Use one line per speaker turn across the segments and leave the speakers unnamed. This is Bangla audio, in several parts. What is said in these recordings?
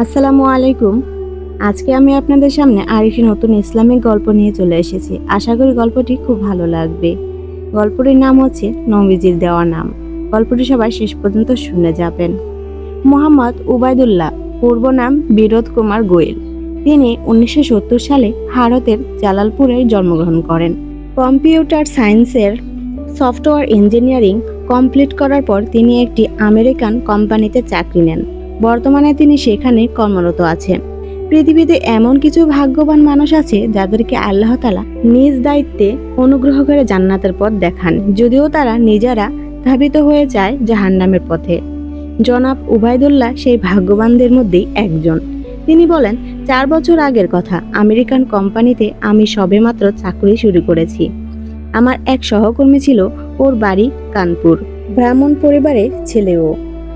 আসসালামু আলাইকুম। আজকে আমি আপনাদের সামনে আরেকটি নতুন ইসলামিক গল্প নিয়ে চলে এসেছি। আশা করি গল্পটি খুব ভালো লাগবে। গল্পটির নাম হচ্ছে নবীজির দেওয়া নাম। গল্পটি সবাই শেষ পর্যন্ত শুনে যাবেন। মোহাম্মদ উবায়দুল্লাহ, পূর্ব নাম বিরোধ কুমার গোয়েল। তিনি উনিশশো সত্তর সালে ভারতের জালালপুরে জন্মগ্রহণ করেন। কম্পিউটার সায়েন্সের সফটওয়্যার ইঞ্জিনিয়ারিং কমপ্লিট করার পর তিনি একটি আমেরিকান কোম্পানিতে চাকরি নেন। বর্তমানে তিনি সেখানে কর্মরত আছেন। পৃথিবীতে এমন কিছু ভাগ্যবান মানুষ আছে যাদেরকে আল্লাহ তালা নিজ দায়িত্বে অনুগ্রহ করে জান্নাতের পথ দেখান, যদিও তারা নিজেরা ধাবিত হয়ে যায় জাহান্নামের পথে। জনাব উবায়দুল্লাহ সেই ভাগ্যবানদের মধ্যেই একজন। তিনি বলেন, চার বছর আগের কথা, আমেরিকান কোম্পানিতে আমি সবেমাত্র চাকরি শুরু করেছি। আমার এক সহকর্মী ছিল, ওর বাড়ি কানপুর। ব্রাহ্মণ পরিবারের ছেলেও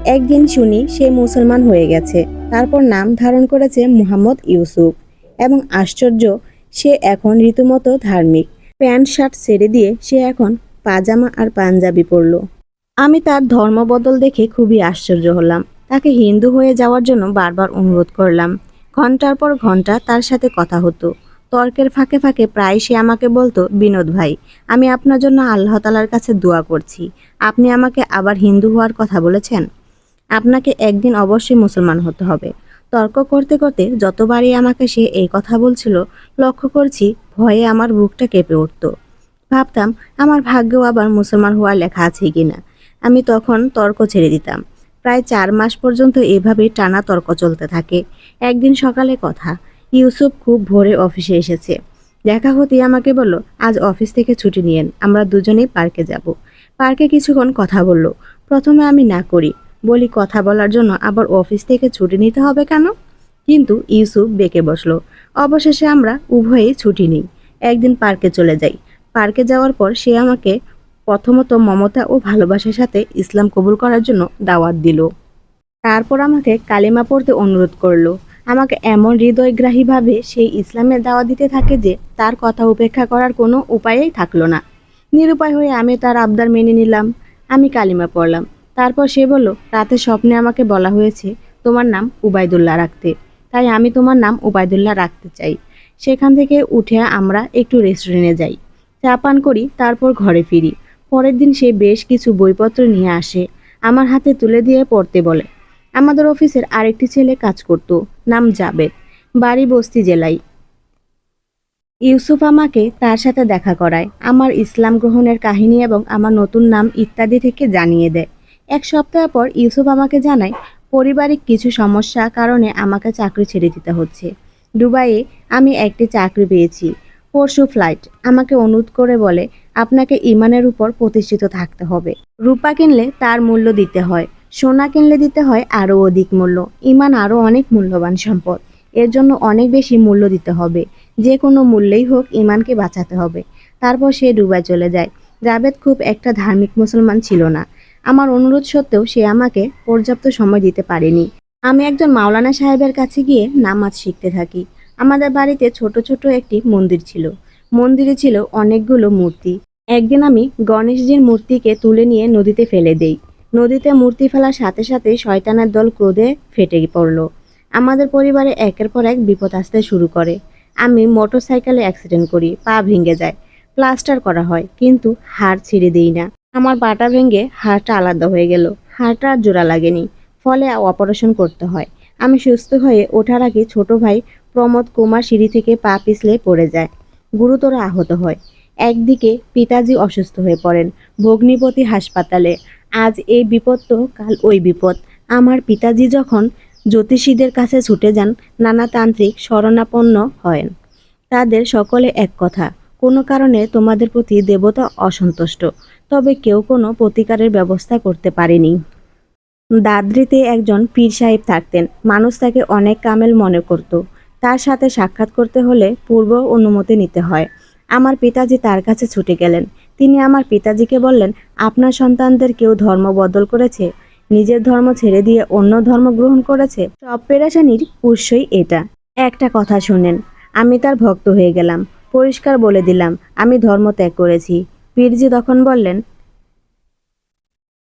একদিন শুনি সে মুসলমান হয়ে গেছে। তারপর নাম ধারণ করেছে মুহাম্মদ ইউসুফ এবং আশ্চর্য, সে এখন রীতিমতো ধার্মিক। প্যান্ট, শার্ট ছেড়ে দিয়ে সে এখন পাজামা আর পাঞ্জাবি পরল। আমি তার ধর্ম বদল দেখে খুবই আশ্চর্য হলাম। তাকে হিন্দু হয়ে যাওয়ার জন্য বারবার অনুরোধ করলাম। ঘণ্টার পর ঘণ্টা তার সাথে কথা হতো। তর্কের ফাঁকে ফাঁকে প্রায় সে আমাকে বলতো, বিনোদ ভাই, আমি আপনার জন্য আল্লাহ তালার কাছে দোয়া করছি। আপনি আমাকে আবার হিন্দু হওয়ার কথা বলেছেন? আপনাকে একদিন অবশ্যই মুসলমান হতে হবে। তর্ক করতে করতে যতবারই আমাকে সে এই কথা বলছিল, লক্ষ্য করছি ভয়ে আমার বুকটা কেঁপে উঠত। ভাবতাম, আমার ভাগ্যেও আবার মুসলমান হওয়ার লেখা আছে কিনা। আমি তখন তর্ক ছেড়ে দিতাম। প্রায় চার মাস পর্যন্ত এভাবে টানা তর্ক চলতে থাকে। একদিন সকালে কথা, ইউসুফ খুব ভোরে অফিসে এসেছে। দেখা হতেই আমাকে বলল, আজ অফিস থেকে ছুটি নিয়েন, আমরা দুজনেই পার্কে যাব। পার্কে কিছুক্ষণ কথা বলল। প্রথমে আমি না করি বলি কথা বলার জন্য আবার অফিস থেকে ছুটি নিতে হবে কেন? কিন্তু ইউসুফ বেঁকে বসল। অবশেষে আমরা উভয়েই ছুটি নিই। একদিন পার্কে চলে যাই। পার্কে যাওয়ার পর সে আমাকে প্রথমত মমতা ও ভালোবাসার সাথে ইসলাম কবুল করার জন্য দাওয়াত দিল। তারপর আমাকে কালিমা পড়তে অনুরোধ করল। আমাকে এমন হৃদয়গ্রাহীভাবে সেই ইসলামের দাওয়া দিতে থাকে যে তার কথা উপেক্ষা করার কোনো উপায়ই থাকল না। নিরুপায় হয়ে আমি তার আবদার মেনে নিলাম। আমি কালিমা পড়লাম। তারপর সে বলল, রাতে স্বপ্নে আমাকে বলা হয়েছে তোমার নাম উবায়দুল্লাহ রাখতে। তাই আমি তোমার নাম উবায়দুল্লাহ রাখতে চাই। সেখান থেকে উঠে আমরা একটু রেস্টুরেন্টে যাই। চা পান করি, তারপর ঘরে ফিরি। পরের দিন সে বেশ কিছু বইপত্র নিয়ে আসে, আমার হাতে তুলে দিয়ে পড়তে বলে। আমাদের অফিসের আরেকটি ছেলে কাজ করত, নাম জাবেদ। বাড়ি বস্তি জেলায়। ইউসুফ আমাকে তার সাথে দেখা করায়, আমার ইসলাম গ্রহণের কাহিনী এবং আমার নতুন নাম ইত্যাদি থেকে জানিয়ে দেয়। এক সপ্তাহ পর ইউসুফ আমাকে জানায়, পারিবারিক কিছু সমস্যা কারণে আমাকে চাকরি ছেড়ে দিতে হচ্ছে। দুবাইয়ে আমি একটি চাকরি পেয়েছি। পরশু ফ্লাইট। আমাকে অনুরোধ করে বলে, আপনাকে ইমানের উপর প্রতিষ্ঠিত থাকতে হবে। রূপা কিনলে তার মূল্য দিতে হয়। সোনা কিনলে দিতে হয় আরও অধিক মূল্য। ইমান আরও অনেক মূল্যবান সম্পদ। এর জন্য অনেক বেশি মূল্য দিতে হবে। যে কোনো মূল্যেই হোক ইমানকে বাঁচাতে হবে। তারপর সে ডুবাই চলে যায়। জাবেদ খুব একটা ধার্মিক মুসলমান ছিল না। আমার অনুরোধ সত্ত্বেও সে আমাকে পর্যাপ্ত সময় দিতে পারেনি। আমি একজন মাওলানা সাহেবের কাছে গিয়ে নামাজ শিখতে থাকি। আমাদের বাড়িতে ছোট ছোট একটি মন্দির ছিল। মন্দিরে ছিল অনেকগুলো মূর্তি। একদিন আমি গণেশজির মূর্তিকে তুলে নিয়ে নদীতে ফেলে দেই। নদীতে মূর্তি ফেলার সাথে সাথে শয়তানের দল ক্রোধে ফেটে পড়ল। আমাদের পরিবারে একের পর এক বিপদ আসতে শুরু করে। আমি মোটরসাইকেলে অ্যাক্সিডেন্ট করি, পা ভেঙে যায়, প্লাস্টার করা হয়, কিন্তু হাড় ছিঁড়ে দিই না। আমার পাটা ভেঙে হাড়টা আলাদা হয়ে গেল। হাড়টা আর জোড়া লাগেনি। ফলে অপারেশন করতে হয়। আমি সুস্থ হয়ে ওঠার আগে ছোট ভাই প্রমোদ কুমার সিঁড়ি থেকে পা পিছলে পড়ে যায়। গুরুতর আহত হয়। একদিকে পিতাজি অসুস্থ হয়ে পড়েন ভগ্নিপতি হাসপাতালে। আজ এই বিপদ তো কাল ওই বিপদ। আমার পিতাজি যখন জ্যোতিষীদের কাছে ছুটে যান, নানা তান্ত্রিক শরণাপন্ন হন তাদের সকলে এক কথা, কোনো কারণে তোমাদের প্রতি দেবতা অসন্তুষ্ট। তবে কেউ কোনো প্রতিকারের ব্যবস্থা করতে পারেনি। দাদ্রিতে একজন পীর সাহেব থাকতেন। মানুষ তাকে অনেক কামেল মনে করত। তার সাথে সাক্ষাৎ করতে হলে পূর্ব অনুমতি নিতে হয়। আমার পিতাজি তার কাছে ছুটে গেলেন। তিনি আমার পিতাজিকে বললেন, আপনার সন্তানদের কেউ ধর্ম বদল করেছে? নিজের ধর্ম ছেড়ে দিয়ে অন্য ধর্ম গ্রহণ করেছে? সব পেরাশানির উৎসই এটা। একটা কথা শুনেন, আমি তার ভক্ত হয়ে গেলাম। পরিষ্কার বলে দিলাম, আমি ধর্ম ত্যাগ করেছি। পীরজি তখন বললেন,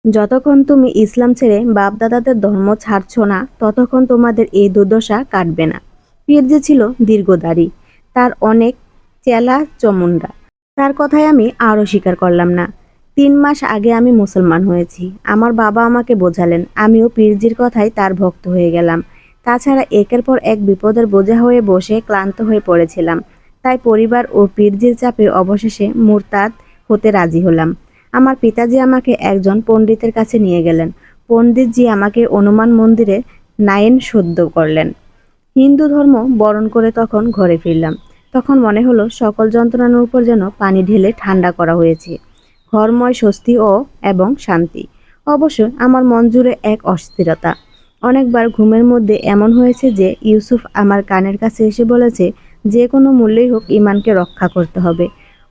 যতক্ষণ তুমি ইসলাম ছেড়ে বাপদাদাদের ধর্ম ছাড়ছো না, ততক্ষণ তোমাদের এই দুর্দশা কাটবে না। পীর যে ছিল দীর্ঘদারী, তার অনেক চেলা চমুন্ডা। তার কথায় আমি আরও স্বীকার করলাম না। তিন মাস আগে আমি মুসলমান হয়েছি। আমার বাবা আমাকে বোঝালেন, আমিও পীরজির কথায় তার ভক্ত হয়ে গেলাম। তাছাড়া একের পর এক বিপদের বোঝা হয়ে বসে ক্লান্ত হয়ে পড়েছিলাম। তাই পরিবার ও পীরজির চাপে অবশেষে মুরতাদ হতে রাজি হলাম। আমার পিতাজি আমাকে একজন পণ্ডিতের কাছে নিয়ে গেলেন। পণ্ডিতজি আমাকে অনুমান মন্দিরে নায়েন শুদ্ধ করলেন। হিন্দু ধর্ম বরণ করে তখন ঘরে ফিরলাম। তখন মনে হলো সকল যন্ত্রণার উপর যেন পানি ঢেলে ঠান্ডা করা হয়েছে। ঘরময় স্বস্তি ও এবং শান্তি। অবশ্য আমার মন জুড়ে এক অস্থিরতা। অনেকবার ঘুমের মধ্যে এমন হয়েছে যে ইউসুফ আমার কানের কাছে এসে বলেছে, যে কোনো মূল্যেই হোক ইমানকে রক্ষা করতে হবে।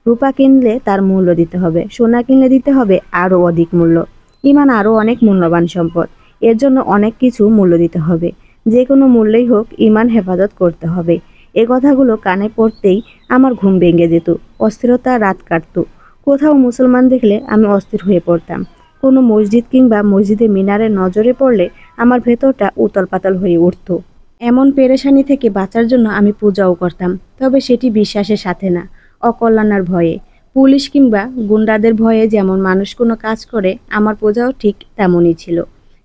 রূপা কিনলে তার মূল্য দিতে হবে, সোনা কিনলে দিতে হবে আরও অধিক মূল্য। ইমান আরও অনেক মূল্যবান সম্পদ, এর জন্য অনেক কিছু মূল্য দিতে হবে। যে কোনো মূল্যেই হোক ইমান হেফাজত করতে হবে। এ কথাগুলো কানে পড়তেই আমার ঘুম ভেঙে যেত, অস্থিরতা রাত কাটতো। কোথাও মুসলমান দেখলে আমি অস্থির হয়ে পড়তাম। কোনো মসজিদ কিংবা মসজিদে মিনারে নজরে পড়লে আমার ভেতরটা উতল পাতল হয়ে উঠতো। এমন পেরেশানি থেকে বাঁচার জন্য আমি পূজাও করতাম, তবে সেটি বিশ্বাসের সাথে না। অকল্যাণের ভয়ে। পুলিশ কিংবা গুন্ডাদের ভয়ে যেমন মানুষ কোনো কাজ করে, আমার পূজাও ঠিক তেমনই ছিল।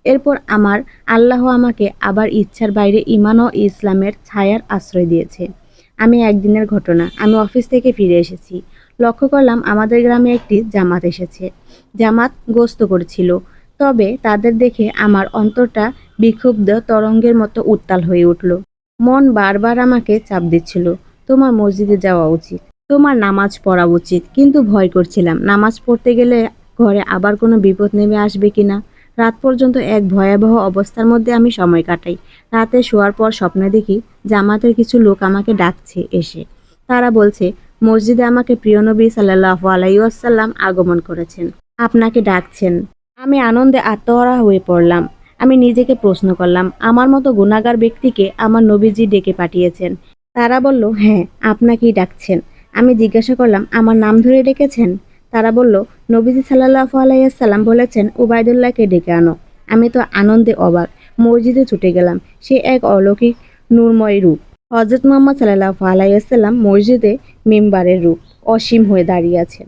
এরপর আমার আল্লাহ আমাকে আবার ইচ্ছার বাইরে ইমান ও ইসলামের ছায়ার আশ্রয় দিয়েছে। আমি একদিনের ঘটনা, আমি অফিস থেকে ফিরে এসেছি। লক্ষ্য করলাম আমাদের গ্রামে একটি জামাত এসেছে। জামাত গোস্ত করছিল। তবে তাদের দেখে আমার অন্তরটা বিক্ষুব্ধ তরঙ্গের মতো উত্তাল হয়ে উঠল। মন বারবার আমাকে চাপ দিচ্ছিল, তোমার মসজিদে যাওয়া উচিত। তোমার নামাজ পড়া উচিত, কিন্তু ভয় করছিলাম। নামাজ পড়তে গেলে ঘরে আবার কোনো বিপদ নেমে আসবে কিনা? রাত পর্যন্ত এক ভয়াবহ অবস্থার মধ্যে আমি সময় কাটাই। রাতে শোয়ার পর স্বপ্নে দেখি জামাতের কিছু লোক আমাকে ডাকছে এসে। তারা বলছে, মসজিদে আমাকে প্রিয় নবী সাল্লাহ আলাইসাল্লাম আগমন করেছেন। আপনাকে ডাকছেন। আমি আনন্দে আত্মহারা হয়ে পড়লাম। আমি নিজেকে প্রশ্ন করলাম, আমার মতো গুণাগার ব্যক্তিকে আমার নবীজি ডেকে পাঠিয়েছেন। তারা বলল হ্যাঁ আপনাকেই ডাকছেন। আমি জিজ্ঞাসা করলাম, আমার নাম ধরে ডেকেছেন? তারা বলল, নবীজি সাল্লাহ আলাইসাল্লাম বলেছেন, উবায়দুল্লাহকে ডেকে আনো। আমি তো আনন্দে অবাক, মসজিদে ছুটে গেলাম। সে এক অলৌকিক নূরময় রূপ। হজরত মোহাম্মদ সাল্লাহ আলাইসাল্লাম মসজিদে মেম্বারের রূপ, অসীম হয়ে দাঁড়িয়ে আছেন।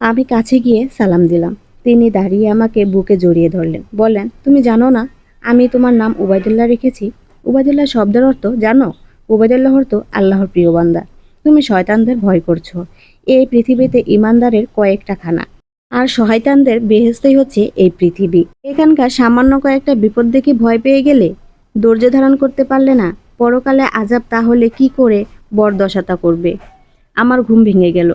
আমি কাছে গিয়ে সালাম দিলাম। তিনি দাঁড়িয়ে আমাকে বুকে জড়িয়ে ধরলেন, বললেন, তুমি জানো না, আমি তোমার নাম উবায়দুল্লাহ রেখেছি? উবায়দুল্লাহ শব্দের অর্থ, জানো? উবায়দুল্লাহ অর্থ, আল্লাহর প্রিয় বান্দা। তুমি শয়তানদের ভয় করছ। এই পৃথিবীতে ইমানদারের কয়েকটা খানা। আর শয়তানদের বেহেস্তেই হচ্ছে এই পৃথিবী। এখানকার সামান্য কয়েকটা বিপদ দেখে ভয় পেয়ে গেলে ধৈর্য ধারণ করতে পারলে না, পরকালে আজাব তাহলে কি করে বরদশাতা করবে? আমার ঘুম ভেঙে গেল।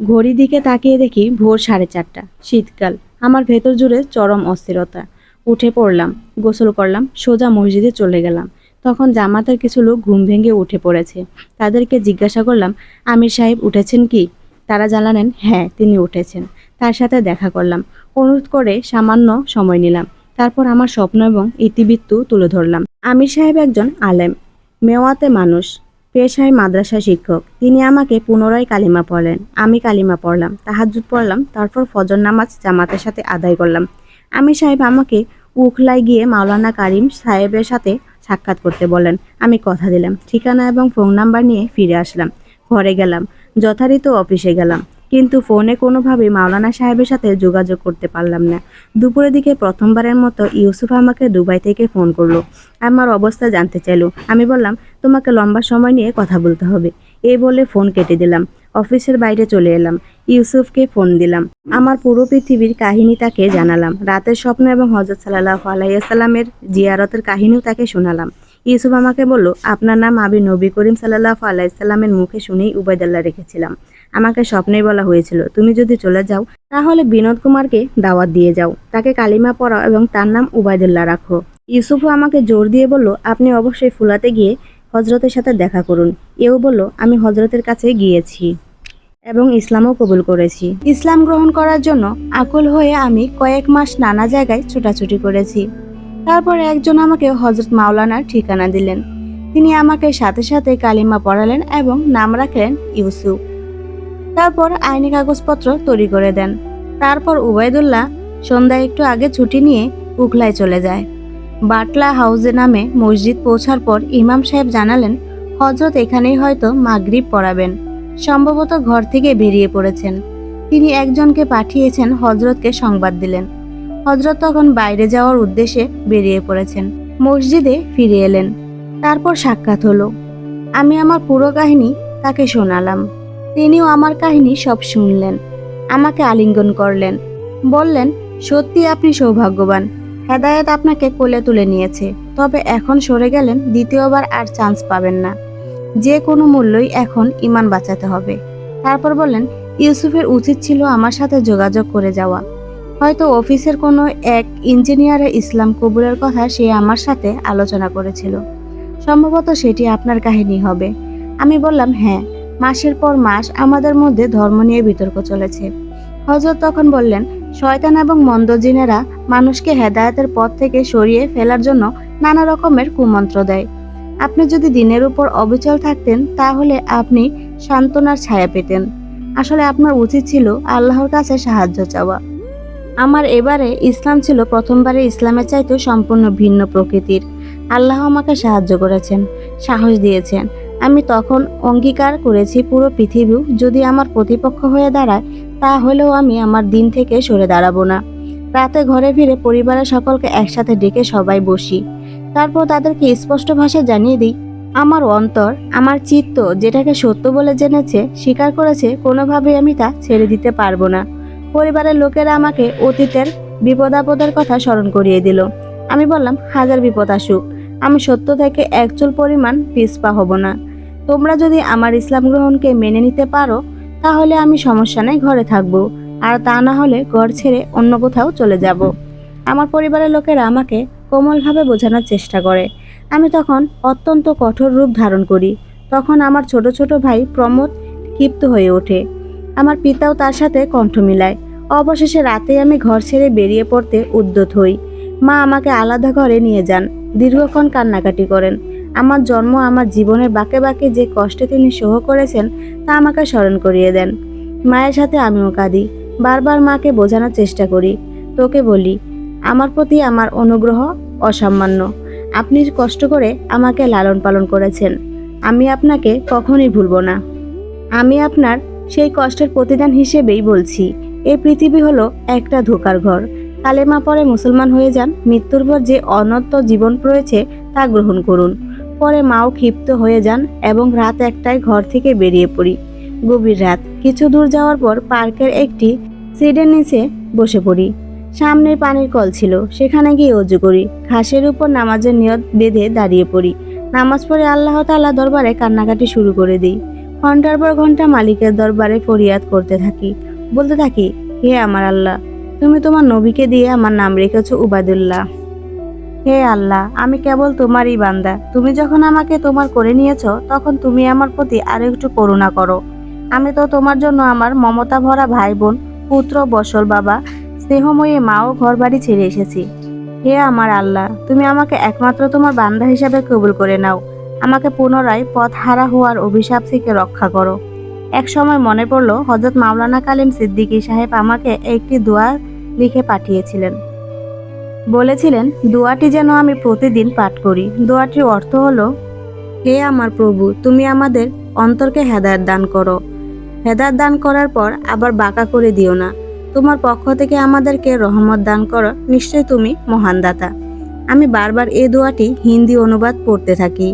ঘড়ি দিকে তাকিয়ে দেখি ভোর সাড়ে চারটা, শীতকাল। আমার ভেতর জুড়ে চরম অস্থিরতা। উঠে পড়লাম, গোসল করলাম, সোজা মসজিদে চলে গেলাম। তখন জামাতের কিছু লোক ঘুম ভেঙে উঠে পড়েছে। তাদেরকে জিজ্ঞাসা করলাম, আমির সাহেব উঠেছেন কি? তারা জানালেন হ্যাঁ তিনি উঠেছেন। তার সাথে দেখা করলাম। অনুরোধ করে সামান্য সময় নিলাম। তারপর আমার স্বপ্ন এবং ইতিবৃত্ত তুলে ধরলাম। আমির সাহেব একজন আলেম, মেওয়াতে মানুষ, পেশায় মাদ্রাসা শিক্ষক। তিনি আমাকে পুনরায় কালিমা পড়লেন। আমি কালিমা পড়লাম তাহাজুদ পড়লাম, তারপর ফজর নামাজ জামাতের সাথে আদায় করলাম। আমির সাহেব আমাকে উখলায় গিয়ে মাওলানা কারিম সাহেবের সাথে সাক্ষাৎ করতে বলেন। আমি কথা দিলাম, ঠিকানা এবং ফোন নাম্বার নিয়ে ফিরে আসলাম। ঘরে গেলাম, যথারীত অফিসে গেলাম। কিন্তু ফোনে কোনোভাবেই মাওলানা সাহেবের সাথে যোগাযোগ করতে পারলাম না। দুপুরের দিকে প্রথমবারের মতো ইউসুফ আমাকে দুবাই থেকে ফোন করল। আমার অবস্থা জানতে চাইলো। আমি বললাম, তোমাকে লম্বা সময় নিয়ে কথা বলতে হবে। এই বলে ফোন কেটে দিলাম। অফিসের বাইরে চলে এলাম। ইউসুফকে ফোন দিলাম। আমার পুরো পৃথিবীর কাহিনী তাকে জানালাম। রাতের স্বপ্ন এবং হজরত সাল্লাহ আলাইসাল্লামের জিয়ারতের কাহিনীও তাকে শোনালাম। ইউসুফ আমাকে বলল, আপনার নাম আমি নবী করিম সাল্লাহ আলাইসাল্লামের মুখে শুনেই উবায়দাল্লাহ রেখেছিলাম। আমাকে স্বপ্নেই বলা হয়েছিল, তুমি যদি চলে যাও, তাহলে বিনোদ কুমারকে দাওয়াত দিয়ে যাও। তাকে কালিমা পড়াও এবং তার নাম উবায়দুল্লাহ রাখো। ইউসুফও আমাকে জোর দিয়ে বলল, আপনি অবশ্যই ফুলাতে গিয়ে হজরতের সাথে দেখা করুন। এও বলল, আমি হজরতের কাছে গিয়েছি। এবং ইসলামও কবুল করেছি। ইসলাম গ্রহণ করার জন্য আকুল হয়ে আমি কয়েক মাস নানা জায়গায় ছোটাছুটি করেছি। তারপর একজন আমাকে হজরত মাওলানার ঠিকানা দিলেন। তিনি আমাকে সাথে সাথে কালিমা পড়ালেন এবং নাম রাখলেন ইউসুফ। তারপর আইনি কাগজপত্র তৈরি করে দেন। তারপর উবায়দুল্লাহ সন্ধ্যায় একটু আগে ছুটি নিয়ে উখলায় চলে যায়। বাটলা হাউসে নামে মসজিদ পৌঁছার পর ইমাম সাহেব জানালেন হজরত এখানেই হয়তো মাগরিব পড়াবেন। সম্ভবত ঘর থেকে বেরিয়ে পড়েছেন। তিনি একজনকে পাঠিয়েছেন, হজরতকে সংবাদ দিলেন। হজরত তখন বাইরে যাওয়ার উদ্দেশ্যে বেরিয়ে পড়েছেন। মসজিদে ফিরে এলেন। তারপর সাক্ষাৎ হলো। আমি আমার পুরো কাহিনী তাকে শোনালাম। তিনিও আমার কাহিনী সব শুনলেন। আমাকে আলিঙ্গন করলেন। বললেন, সত্যি আপনি সৌভাগ্যবান। হেদায়েত আপনাকে কোলে তুলে নিয়েছে। তবে এখন সরে গেলেন, দ্বিতীয়বার আর চান্স পাবেন না। যে কোনো মূল্যই এখন ইমান বাঁচাতে হবে। তারপর বললেন, ইউসুফের উচিত ছিল আমার সাথে যোগাযোগ করে যাওয়া। হয়তো অফিসের কোনো এক ইঞ্জিনিয়ারের ইসলাম কবুলের কথা সে আমার সাথে আলোচনা করেছিল। সম্ভবত সেটি আপনার কাহিনী হবে। আমি বললাম হ্যাঁ মাসের পর মাস আমাদের মধ্যে ধর্ম নিয়ে বিতর্ক চলেছে। হজরত তখন বললেন, শয়তান এবং মন্দজিনেরা মানুষকে হেদায়তের পথ থেকে সরিয়ে ফেলার জন্য নানা রকমের কুমন্ত্র দেয়। আপনি যদি দিনের উপর অবিচল থাকতেন, তাহলে আপনি সান্ত্বনার ছায়া পেতেন। আসলে আপনার উচিত ছিল আল্লাহর কাছে সাহায্য চাওয়া। আমার এবারে ইসলাম ছিল প্রথমবারে ইসলামের চাইতে সম্পূর্ণ ভিন্ন প্রকৃতির। আল্লাহ আমাকে সাহায্য করেছেন, সাহস দিয়েছেন। আমি তখন অঙ্গীকার করেছি পুরো পৃথিবী যদি আমার প্রতিপক্ষ হয়ে দাঁড়ায়, তাহলেও আমি আমার দিন থেকে সরে দাঁড়াবো না। রাতে ঘরে ফিরে পরিবারের সকলকে একসাথে ডেকে সবাই বসি। তারপর তাদেরকে স্পষ্ট ভাষায় জানিয়ে দিই, আমার অন্তর, আমার চিত্ত যেটাকে সত্য বলে জেনেছে, স্বীকার করেছে, কোনোভাবেই আমি তা ছেড়ে দিতে পারব না। পরিবারের লোকেরা আমাকে অতীতের বিপদাপদের কথা স্মরণ করিয়ে দিল। আমি বললাম, হাজার বিপদ আসুক। আমি সত্য থেকে একচুল পরিমাণ পিছপা হব না। তোমরা যদি আমার ইসলাম গ্রহণকে মেনে নিতে পারো, তাহলে আমি সমস্যা নেই, ঘরে থাকব। আর তা না হলে ঘর ছেড়ে অন্য কোথাও চলে যাব। আমার পরিবারের লোকেরা আমাকে কোমলভাবে বোঝানোর চেষ্টা করে। আমি তখন অত্যন্ত কঠোর রূপ ধারণ করি। তখন আমার ছোট ছোট ভাই প্রমোদ ক্ষিপ্ত হয়ে ওঠে। আমার পিতাও তার সাথে কণ্ঠ মিলায়। অবশেষে রাতে আমি ঘর ছেড়ে বেরিয়ে পড়তে উদ্যত হই। মা আমাকে আলাদা ঘরে নিয়ে যান। দীর্ঘক্ষণ কান্নাকাটি করেন। আমার জন্ম আমার জীবনের বাঁকে বাঁকে যে কষ্টে তিনি সহ করেছেন তা আমাকে স্মরণ করিয়ে দেন। মায়ের সাথে আমিও কাঁদি। বারবার মাকে বোঝানোর চেষ্টা করি। তোকে বলি, আমার প্রতি আমার অনুগ্রহ অসামান্য। আপনি কষ্ট করে আমাকে লালন পালন করেছেন। আমি আপনাকে কখনই ভুলব না। আমি আপনার সেই কষ্টের প্রতিদান হিসেবেই বলছি। এই পৃথিবী হলো একটা ধোকার ঘর। কালেমা পরে মুসলমান হয়ে যান, মৃত্যুর পর যে অনন্ত জীবন রয়েছে তা গ্রহণ করুন। পরে মাও ক্ষিপ্ত হয়ে যান এবং রাত একটায় ঘর থেকে বেরিয়ে পড়ি। গভীর রাত, কিছু দূর যাওয়ার পর পার্কের একটি সিডের নিচে বসে পড়ি। সামনে পানির কল ছিল। সেখানে গিয়ে অজু করি। ঘাসের উপর নামাজের নিয়ত বেঁধে দাঁড়িয়ে পড়ি। নামাজ পড়ে আল্লাহ তাআলা দরবারে কান্নাকাটি শুরু করে দিই। ঘণ্টার পর ঘণ্টা মালিকের দরবারে ফরিয়াদ করতে থাকি। বলতে থাকি, হে আমার আল্লাহ, তুমি তোমার নবীকে দিয়ে আমার নাম রেখেছ উবাদুল্লাহ হে আল্লাহ, আমি কেবল তোমারই বান্দা। তুমি যখন আমাকে তোমার করে নিয়েছো, তখন তুমি আমার প্রতি আরও একটু করুণা করো। আমি তো তোমার জন্য আমার মমতা ভরা ভাই বোন পুত্র বসল বাবা স্নেহময়ী মা ও ঘর বাড়ি ছেড়ে এসেছি। হে আমার আল্লাহ, তুমি আমাকে একমাত্র তোমার বান্দা হিসাবে কবুল করে নাও। আমাকে পুনরায় পথ হারা হওয়ার অভিশাপ থেকে রক্ষা করো। এক সময় মনে পড়ল হজরত মাওলানা কালিম সিদ্দিকী সাহেব আমাকে একটি দোয়া লিখে পাঠিয়েছিলেন। বলেছিলেন, দোয়াটি যেন আমি প্রতিদিন পাঠ করি। দোয়াটির অর্থ হলো, হে আমার প্রভু, তুমি আমাদের অন্তরকে হেদায়ত দান করো। হেদায়ত দান করার পর আবার বাঁকা করে দিও না। তোমার পক্ষ থেকে আমাদেরকে রহমত দান করো। নিশ্চয় তুমি মহান দাতা। আমি বারবার এ দোয়াটি হিন্দি অনুবাদ পড়তে থাকি।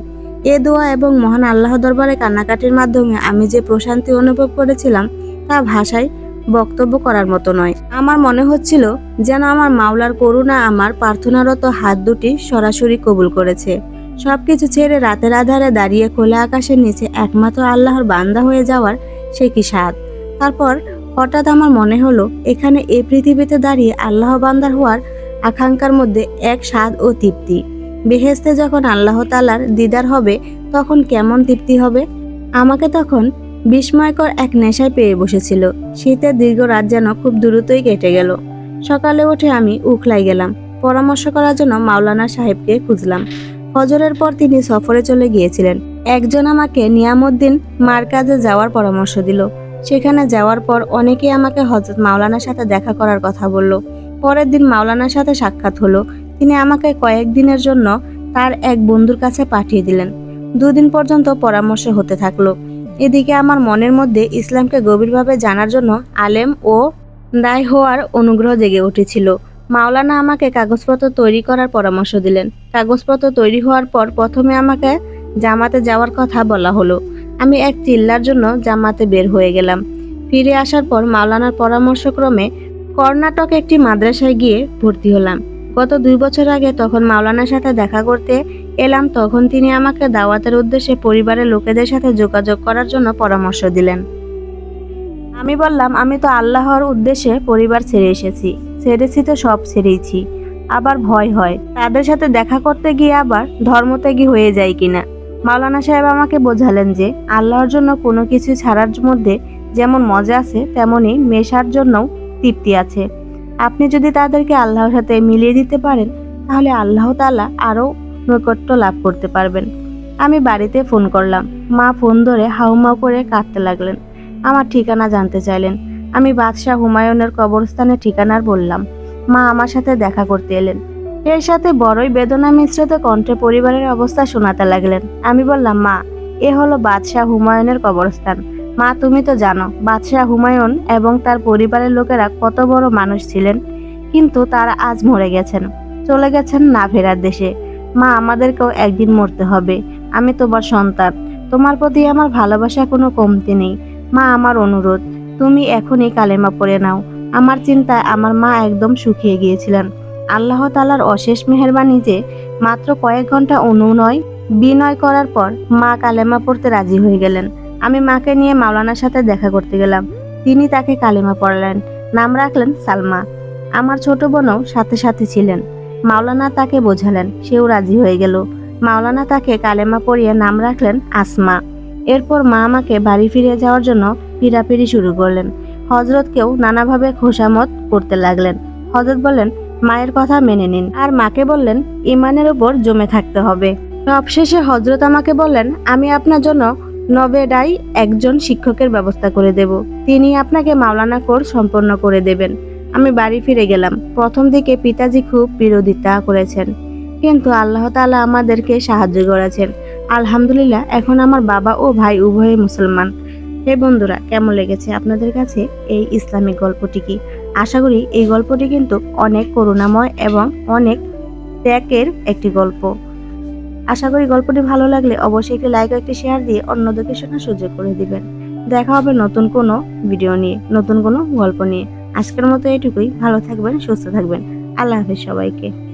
এ দোয়া এবং মহান আল্লাহ দরবারে কান্নাকাটির মাধ্যমে আমি যে প্রশান্তি অনুভব করেছিলাম, তা ভাষায় বক্তব্য করার মতো নয়। আমার মনে হচ্ছিল যেন আমার মাওলার করুণা আমার প্রার্থনারত হাত দুটি সরাসরি কবুল করেছে। সবকিছু ছেড়ে রাতের আধারে দাঁড়িয়ে খোলা আকাশের নিচে একমাত্র আল্লাহর বান্দা হয়ে যাওয়ার সে কি স্বাদ তারপর হঠাৎ আমার মনে হলো, এখানে এই পৃথিবীতে দাঁড়িয়ে আল্লাহ বান্দার হওয়ার আকাঙ্ক্ষার মধ্যে এক স্বাদ ও তৃপ্তি। বেহেস্তে যখন আল্লাহ তালার দিদার হবে, তখন কেমন তৃপ্তি হবে? আমাকে তখন বিস্ময়কর এক নেশায় পেয়ে বসেছিল। শীতের দীর্ঘ রাত যেন খুব দ্রুতই কেটে গেল। সকালে উঠে আমি উখলাই গেলাম। পরামর্শ করার জন্য মাওলানা সাহেবকে খুঁজলাম। ফজরের পর তিনি সফরে চলে গিয়েছিলেন। একজন আমাকে নিয়ামুদ্দিন মার কাজে যাওয়ার পরামর্শ দিল। সেখানে যাওয়ার পর অনেকেই আমাকে হজরত মাওলানার সাথে দেখা করার কথা বলল। পরের দিন মাওলানার সাথে সাক্ষাৎ হলো। তিনি আমাকে কয়েকদিনের জন্য তার এক বন্ধুর কাছে পাঠিয়ে দিলেন। দুদিন পর্যন্ত পরামর্শ হতে থাকল। এদিকে আমার মনের মধ্যে ইসলামকে গভীরভাবে জানার জন্য আলেম ও দায় হওয়ার অনুগ্রহ জেগে উঠেছিল। মাওলানা আমাকে কাগজপত্র তৈরি করার পরামর্শ দিলেন। কাগজপত্র তৈরি হওয়ার পর প্রথমে আমাকে জামাতে যাওয়ার কথা বলা হলো। আমি এক চিল্লার জন্য জামাতে বের হয়ে গেলাম। ফিরে আসার পর মাওলানার পরামর্শক্রমে কর্ণাটক একটি মাদ্রাসায় গিয়ে ভর্তি হলাম। গত দুই বছর আগে তখন মাওলানার সাথে দেখা করতে এলাম, তখন তিনি আমাকে দাওয়াতের উদ্দেশ্যে পরিবারের লোকেদের সাথে যোগাযোগ করার জন্য পরামর্শ দিলেন। আমি বললাম, আমি তো আল্লাহর উদ্দেশ্যে পরিবার ছেড়ে এসেছি। ছেড়েছি তো সব ছেড়েইছি। আবার ভয় হয়। তাদের সাথে দেখা করতে গিয়ে আবার ধর্মত্যাগী হয়ে যায় কিনা? মাওলানা সাহেব আমাকে বোঝালেন যে আল্লাহর জন্য কোনো কিছু ছাড়ার মধ্যে যেমন মজা আছে তেমনই মেশার জন্যও তৃপ্তি আছে। আপনি যদি তাদেরকে আল্লাহর সাথে মিলিয়ে দিতে পারেন, তাহলে আল্লাহ তাআলা আরও নৈকট্য লাভ করতে পারবেন। আমি বাড়িতে ফোন করলাম। মা ফোন ধরে হাউমাউ করে কাঁদতে লাগলেন। আমার ঠিকানা জানতে চাইলেন। আমি বাদশাহ হুমায়ুনের কবরস্থানের ঠিকানার বললাম। মা আমার সাথে দেখা করতে এলেন। এর সাথে বড়ই বেদনা মিশ্রিত কণ্ঠে পরিবারের অবস্থা শোনাতে লাগলেন। আমি বললাম, মা, এ হলো বাদশাহ হুমায়ুনের কবরস্থান। মা, তুমি তো জানো, বাদশাহ হুমায়ুন এবং তার পরিবারের লোকেরা কত বড় মানুষ ছিলেন, কিন্তু তারা আজ মরে গেছেন। চলে গেছেন না ফেরার দেশে। মা, আমাদেরকেও একদিন মরতে হবে। আমি তোমার সন্তান। তোমার প্রতি আমার ভালোবাসা কোনো কমতি নেই। মা, আমার অনুরোধ, তুমি এখনই কালেমা পড়ে নাও। আমার চিন্তায় আমার মা একদম শুকিয়ে গিয়েছিলেন। আল্লাহ তালার অশেষ মেহরবানি যে মাত্র কয়েক ঘণ্টা অনুনয়, বিনয় করার পর মা কালেমা পড়তে রাজি হয়ে গেলেন। আমি মাকে নিয়ে মাওলানার সাথে দেখা করতে গেলাম। তিনি তাকে কালেমা পড়ালেন। নাম রাখলেন সালমা। আমার ছোট বোনও সাথে সাথে ছিলেন। মাওলানা তাকে বোঝালেন, সেও রাজি হয়ে গেল। মাওলানা তাকে কালেমা পড়িয়ে নাম রাখলেন আসমা। এরপর মা আমাকে বাড়ি ফিরে যাওয়ার জন্য পিড়াপিড়ি শুরু করলেন। হজরতকেও নানাভাবে খোসামত করতে লাগলেন। হজরত বললেন মায়ের কথা মেনে নিন। আর মাকে বললেন, ইমানের উপর জমে থাকতে হবে। সবশেষে হজরত আমাকে বললেন, আমি আপনার জন্য নবেডাই একজন শিক্ষকের ব্যবস্থা করে দেব। তিনি আপনাকে মাওলানা কোর্স সম্পন্ন করে দেবেন। আমি বাড়ি ফিরে গেলাম। প্রথম দিকে পিতাজি খুব বিরোধিতা করেছেন। কিন্তু আল্লাহ তাআলা আমাদেরকে সাহায্য করেছেন। আলহামদুলিল্লাহ, এখন আমার বাবা ও ভাই উভয়ে মুসলমান। হে বন্ধুরা, কেমন লেগেছে আপনাদের কাছে এই ইসলামিক গল্পটি কি? আশা করি এই গল্পটি কিন্তু অনেক করুণাময় এবং অনেক ত্যাগের একটি গল্প। আশা করি গল্পটি ভালো লাগলে অবশ্যই একটি লাইক ও একটি শেয়ার দিয়ে অন্যদেরকে শোনার সুযোগ করে দিবেন। দেখা হবে নতুন কোনো ভিডিও নিয়ে, নতুন কোনো গল্প নিয়ে। আজকের মতো এটুকুই। ভালো থাকবেন, সুস্থ থাকবেন। আল্লাহ হাফিজ সবাইকে।